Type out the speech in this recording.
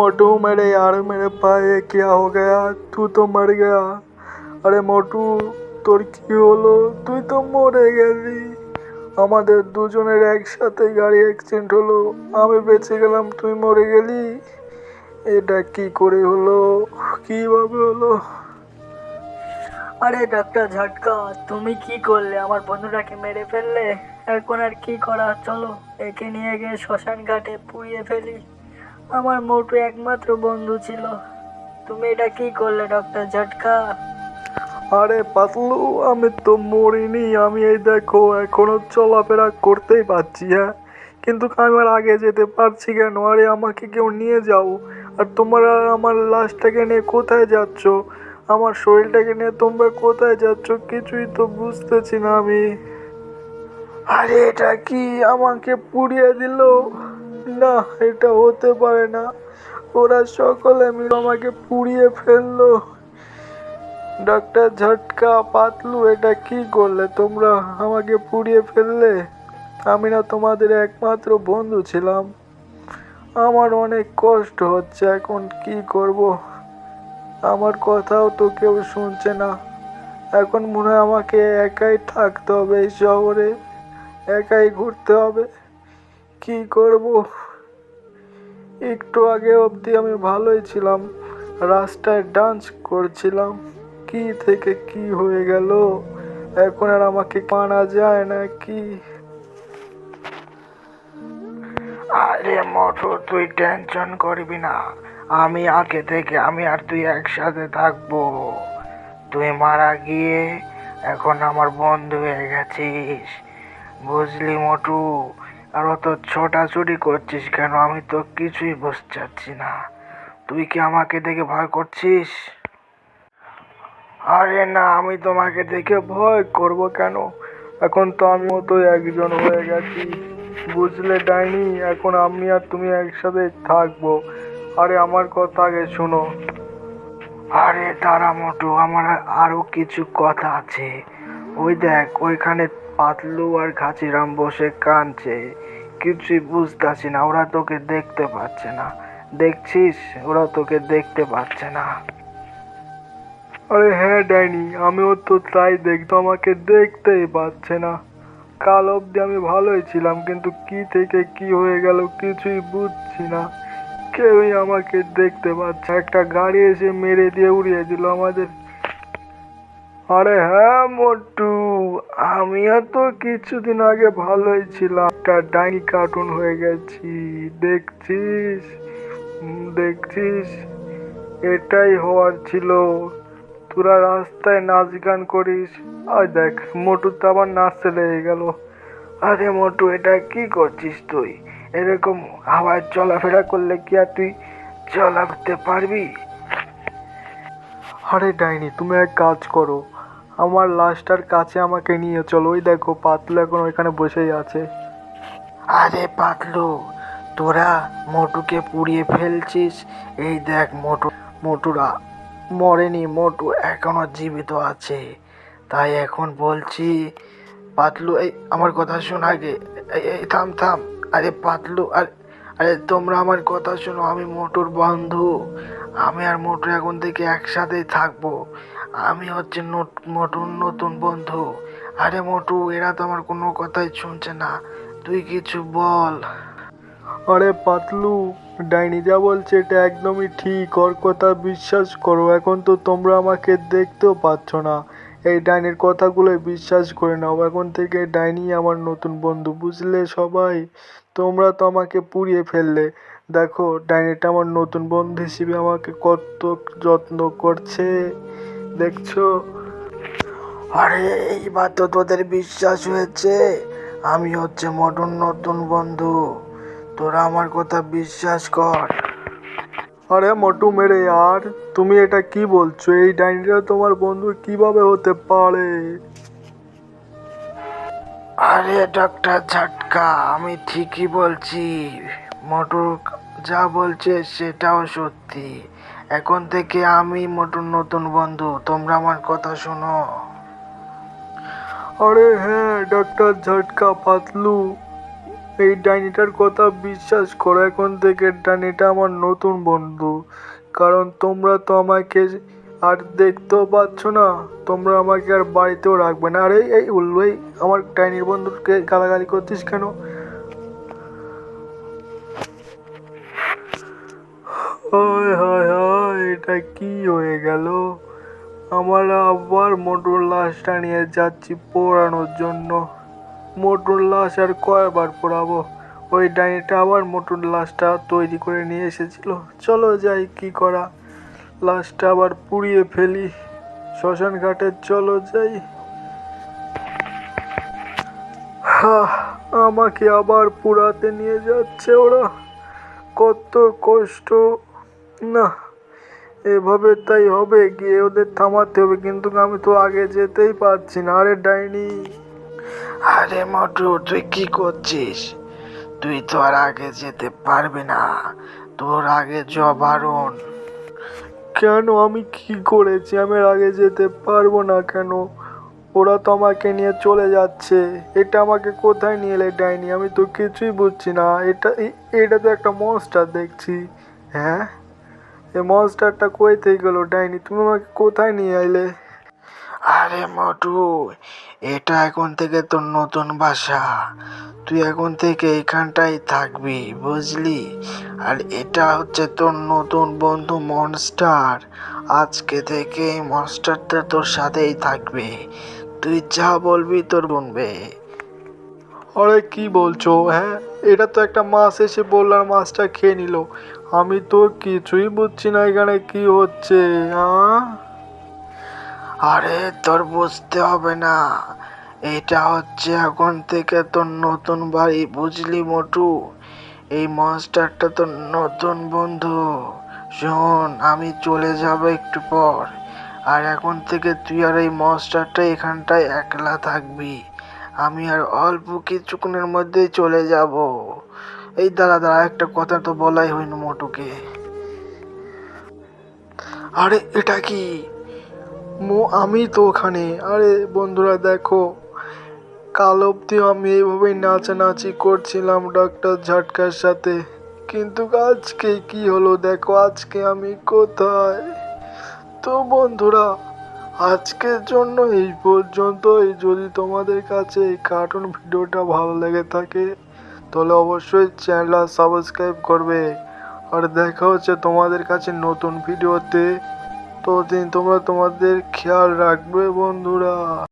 मोटू मेरे यार मेरे भाई क्या हो गया तू तो मर गया আরে মোটু তোর কি হলো তুই তো মরে গেলি আমাদের দুজনের একসাথে গাড়ি অ্যাক্সিডেন্ট হলো আমি বেঁচে গেলাম তুই মরে গেলি এটা কি করে হলো কিভাবে হলো আরে ডাক্তার ঝটকা তুমি কি করলে আমার বন্ধুটাকে মেরে ফেললে এখন আর কি করা চলো একে নিয়ে গিয়ে শ্মশান ঘাটে পুড়িয়ে ফেলি আমার মোটু একমাত্র বন্ধু ছিল। তুমি এটা কি করলে, ডক্টর ঝটকা? আরে পাতলু, আমি তো মরিনি। আমি এই দেখো, এখনও চলাফেরা করতেই পারছি হ্যাঁ? কিন্তু আমি আর আগে যেতে পারছি কেন? আরে আমাকে কেউ নিয়ে যাও। আর তোমরা আমার লাশটাকে নিয়ে কোথায় যাচ্ছ? আমার শরীরটাকে নিয়ে তোমরা কোথায় যাচ্ছ? কিছুই তো বুঝতেছি না আমি। আরে এটা কি আমাকে পুড়িয়ে দিল? না, এটা হতে পারে না। ওরা সকলে মিলে আমাকে পুড়িয়ে ফেলল। ডাক্তার ঝটকা, পাতলু, এটা কি করলে? তোমরা আমাকে পুড়িয়ে ফেললে? আমি না তোমাদের একমাত্র বন্ধু ছিলাম। আমার অনেক কষ্ট হচ্ছে, এখন কি করব? আমার কথাও তো কেউ শুনছে না। এখন মনে হয় আমাকে একাই থাকতে হবে এই শহরে। একাই ঘুরতে হবে। কি করব? একটু আগে অবধি আমি ভালোই ছিলাম। রাস্তায় ডান্স করছিলাম। কি থেকে কি হয়ে গেল? এখন আর আমাকে মানা যায় না কি? আরে মোটু তুই টেনশন করবি না। আমি আগে থেকে, আমি আর তুই একসাথে থাকব। তুই মারা গিয়ে এখন আমার বন্ধু হয়ে গেছিস। বুঝলি মোটু আর অত ছোটাছুটি করছিস কেন? আমি তো কিছুই বুঝতে চাচ্ছি না। তুই কি আমাকে দেখে ভয় করছিস? আরে না, আমি তোমাকে দেখে ভয় করব কেন? এখন তো আমিও তো একজন হয়ে গেছি। বুঝলে ডাইনি, এখন আমি আর তুমি একসাথে থাকব। আরে আমার কথা আগে শোনো। আরে তারা মোটু, আমার আরও কিছু কথা আছে। ওই দেখ, ওইখানে পাতলু আর ঘাচিরাম বসে কাঁদছে। কিছুই বুঝতেছি না, ওরা তোকে দেখতে পাচ্ছে না। দেখছিস? ওরা তোকে দেখতে পাচ্ছে না। আরে হ্যাঁ ডাইনি আমিও তো তাই দেখতো আমাকে দেখতেই পাচ্ছে না। কাল অবধি আমি ভালোই ছিলাম, কিন্তু কি থেকে কি হয়ে গেল কিছুই বুঝছি না। কেউই আমাকে দেখতে পাচ্ছে একটা গাড়ি এসে মেরে দিয়ে উড়িয়ে দিল আমাদের আরে হ্যাঁ মোটু। আমিও তো কিছুদিন আগে ভালোই ছিলাম। একটা ডাইনি কার্টুন হয়ে গেছি। দেখছিস? দেখছিস? এটাই হওয়ার ছিল। তোরা রাস্তায় নাচ গান করিস। আর দেখ, মোটু তো আবার নাচতে লেগে গেল। আরে মোটু, এটা কি করছিস তুই? এরকম হাওয়ায় চলাফেরা করলে কি আর তুই চলা করতে পারবি? আরে ডাইনি, তুমি এক কাজ করো। আমার লাশটার কাছে আমাকে নিয়ে চলো। ওই দেখো, পাতলু এখন ওইখানে বসেই আছে। আরে পাতলু, তোরা মোটুকে পুড়িয়ে ফেলছিস। এই দেখ মোটু, মোটুরা মরেনি, মোটু এখনও জীবিত আছে। তাই এখন বলছি, পাতলু, এই আমার কথা শোন আগে। এই থাম থাম। আরে পাতলু, আর, আরে তোমরা আমার কথা শোনো, আমি মোটুর বন্ধু। আমি আর মোটু এখন থেকে একসাথেই থাকব। আমি হচ্ছে মোটুর নতুন বন্ধু। আরে মোটু, এরা তো আমার কোনো কথাই শুনছে না। তুই কিছু বল। আরে পাতলু, ডাইনি যা বলছে এটা একদমই ঠিক। ওর কথা বিশ্বাস করো, এখন তো তোমরা আমাকে দেখতেও পাচ্ছ না। এই ডাইনির কথাগুলোই বিশ্বাস করে নাও। এখন থেকে ডাইনি আমার নতুন বন্ধু, বুঝলে সবাই? তোমরা তো আমাকে পুড়িয়ে ফেললে। দেখো, ডাইনিটা আমার নতুন বন্ধু হিসেবে আমাকে কত যত্ন করছে। দেখছ? আরে, এইবার তো তোদের বিশ্বাস হয়েছে। আমি হচ্ছে মোটর নতুন বন্ধু। তোরা আমার কথা বিশ্বাস কর। আরে, মটু মেরে আর, তুমি এটা কি বলছো? এই ডাইনিটা তোমার বন্ধু কীভাবে হতে পারে? আরে ডাক্তার ঝাটকা, আমি ঠিকই বলছি। মোটর যা বলছে সেটাও সত্যি। এখন থেকে আমি মোটর নতুন বন্ধু, তোমরা আমার কথা শোনো। আরে হ্যাঁ ডাক্তার ঝটকা পাতলু। এই ডাইনিটার কথা বিশ্বাস করো, এখন থেকে ডাইনিটা আমার নতুন বন্ধু। কারণ তোমরা তো আমাকে আর দেখতেও পাচ্ছ না, তোমরা আমাকে আর বাড়িতেও রাখবে না। আরে, এই উল্লু, এই আমার ডাইনির বন্ধুকে গালাগালি করছিস কেন? হায় হায় হায়। এটা কি হয়ে গেল? আমার আবার মোটর লাশটা নিয়ে যাচ্ছি পোড়ানোর জন্য। মোটর লাশ আর কয়বার পোড়াবো? ওই ডাইনিটা আবার মোটর লাশটা তৈরি করে নিয়ে এসেছিল। চলো যাই, কি করা? লাশটা আবার পুড়িয়ে ফেলি। শ্মশান ঘাটে চলো যাই। আমাকে আবার পুরাতে নিয়ে যাচ্ছে ওরা। কত কষ্ট। না এভাবে তাই হবে গিয়ে ওদের থামাতে হবে। কিন্তু আমি তো আগে যেতেই পারছি না। আরে ডাইনি। আরে মোটু তুই কি করছিস? তুই তো আর আগে যেতে পারবি না। তোর আগে জবারণ কেন? আমি কি করেছি? আমি আগে যেতে পারব না কেন? ওরা তো আমাকে নিয়ে চলে যাচ্ছে। এটা আমাকে কোথায় নিয়ে এলে ডাইনি? আমি তো কিছুই বুঝছি না। এটা এটা তো একটা মনস্টার দেখছি। হ্যাঁ? এই মনস্টারটা কই থেকে গেলো, ডাইনি? তুমি আমাকে কোথায় নিয়ে আইলে? আরে মোটু, এটা এখন থেকে তোর নতুন বাসা। তুই এখন থেকে এখানটাই থাকবি, বুঝলি? আর এটা হচ্ছে তোর নতুন বন্ধু মনস্টার আজকে থেকে মনস্টারটা তোর সাথেই থাকবে। তুই যা বলবি তোর শুনবে। আরে, কি বলছো? হ্যাঁ এটা তো একটা মাছ এসে বললার মাছটা খেয়ে নিল। আমি তো কিছুই বুঝছি না এখানে কি হচ্ছে আরে, তোর বুঝতে হবে না। এটা হচ্ছে এখন থেকে তোর নতুন বাড়ি, বুঝলি মোটু? এই মনস্টারটা তোর নতুন বন্ধু। শোন, আমি চলে যাব একটু পর। আর এখন থেকে তুই আর এই মনস্টারটা এখানটায় একলা থাকবি। আমি আর অল্প কিছুক্ষণের মধ্যেই চলে যাব। এই দাঁড়া দাঁড়া, একটা কথা তো বলাই হয়নি মোটুকে। আরে, এটা কি? মো, আমি তো ওখানে। আরে, বন্ধুরা, দেখো। কাল অব্দি আমি এইভাবেই নাচানাচি করছিলাম ডাক্তার ঝাটকার সাথে। কিন্তু আজকে কি হলো? দেখো, আজকে আমি কোথায়? তো বন্ধুরা আজকের জন্য এই পর্যন্তই। যদি তোমাদের কাছে এই কার্টুন ভিডিওটা ভালো লেগে থাকে, তাহলে অবশ্যই চ্যানেলটা সাবস্ক্রাইব করবে। আর দেখা হচ্ছে তোমাদের কাছে নতুন ভিডিওতে। ততদিন তোমরা তোমাদের খেয়াল রাখবে বন্ধুরা।